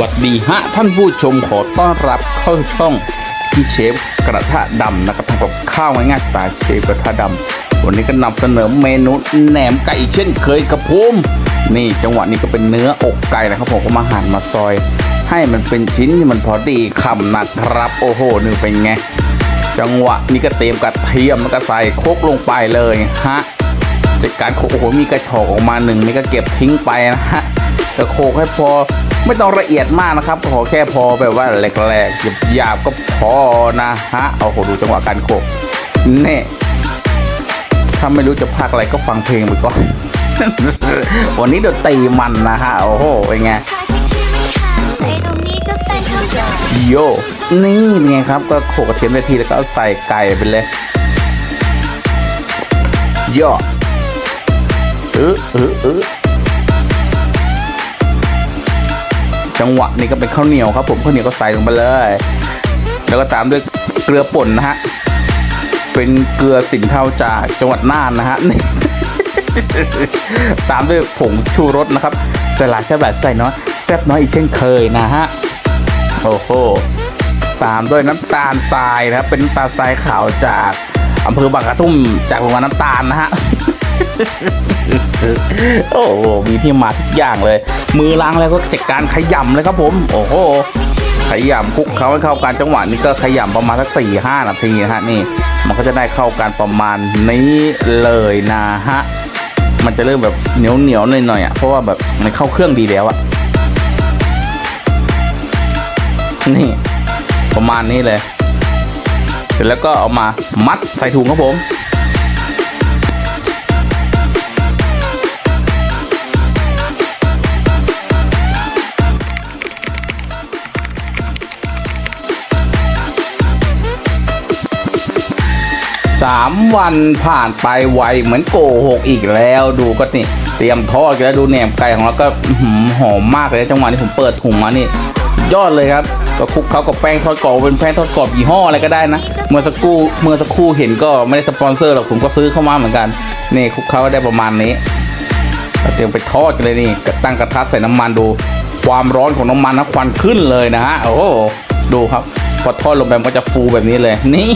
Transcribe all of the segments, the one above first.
วัสดีฮะท่านผู้ชมขอต้อนรับเข้าช่องพี่เชฟกระทะดำนะครับทำกับข้าวง่ายๆสไตล์เชฟกระทะดำวันนี้ก็นำเสนอเมนูแหนมไก่เช่นเคยกับผมนี่จังหวะนี้ก็เป็นเนื้ออกไก่นะครับผมก็มาหั่นมาซอย ให้มันเป็นชิ้นที่มันพอดีคำนะครับ โอ้โหนี่เป็นไงจังหวะนี้ก็เตรียมกระเทียมแล้วก็ใส่โคกลงไปเลยฮะจากการโคกโอ้โหมีกระชอกออกมาหนึ่งนี่ก็เก็บทิ้งไปนะฮะแต่โคกให้พอ ไม่ต้องละเอียดมากนะครับ ขอแค่พอแบบว่าแหลกๆหยาบๆก็พอนะฮะโอ้โหดูจังหวะการโคกเน่ถ้าไม่รู้จะพักอะไรก็ฟังเพลงไปก่อน วันนี้เดนตรีมันนะฮะ โอ้โหเป็นไงใส่ตรงเป็นคำตอบโยนี่เป็นไงครับ ก็โขกกระเทียมได้ทีแล้วก็ใส่ไก่ไปเลยโยเออเออเออ จังหวะนี้ก็เป็นข้าวเหนียวครับ ผมข้าวเหนียวก็ใส่ลงไปเลย แล้วก็ตามด้วยเกลือป่นนะฮะเป็นเกลือสินเทาจากจังหวัดน่านนะฮะนี่ตามด้วยผงชูรสนะครับสลัดแซ่บแบบใส่น้อยแซ่บน้อยอีกเช่นเคยนะฮะโอ้โหตามด้วยน้ำตาลทรายนะครับ เป็นน้ำตาลทรายขาวจากอำเภอบางกระทุ่มจากโรงงานน้ำตาลนะฮะ โอ้โหมีที่มาทุกอย่างเลย มือล้างแล้วก็จัดการขยำเลยครับผม โอ้โหขยำคลุกเขาให้เข้ากันจังหวะนี้ก็ขยำประมาณสักสี่ห้านาทีนะฮะนี่ มันก็จะได้เข้ากันประมาณนี้เลยนะฮะมันจะเริ่มแบบเหนียวเหนียวๆหน่อยๆอะเพราะว่าแบบมันเข้าเครื่องดีแล้วอะนี่ประมาณนี้เลย เสร็จแล้วก็เอามามัดใส่ถุงครับผม สามวันผ่านไปไวเหมือนโกหกอีกแล้วดูก็นี่เตรียมทอดกันแล้วดูแหนมไก่ของเราก็หอมมากเลยจังหวะที่ผมเปิดถุงมานี่ยอดเลยครับก็คลุกเขากับแป้งทอดกรอบเป็นแป้งทอดกรอบยี่ห้ออะไรก็ได้นะ เมื่อสักครู่เมื่อสักครู่เห็นก็ไม่ได้สปอนเซอร์หรอกผมก็ซื้อเข้ามาเหมือนกันนี่คลุกเขาได้ประมาณนี้เตรียมไปทอดกันเลยนี่ตั้งกระทะใส่น้ำมันดู ความร้อนของน้ำมันนะควันขึ้นเลยนะฮะโอ้ดูครับพอทอดลงไปมันก็จะฟูแบบนี้เลยนี่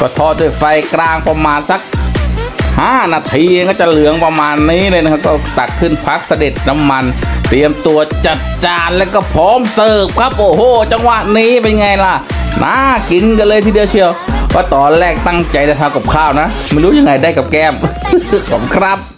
ก็ทอดด้วยไฟกลางประมาณสัก 5 นาทีก็จะเหลืองประมาณนี้เลยนะครับ ก็ตักขึ้นพักเสด็จน้ำมัน เตรียมตัวจัดจานแล้วก็พร้อมเสิร์ฟครับโอ้โห จังหวะนี้เป็นไงล่ะ น่ากินกันเลยทีเดียวเชียวว่าตอนแรกตั้งใจจะทำกับข้าวนะ ไม่รู้ยังไงได้กับแก้มขอบคุณครับ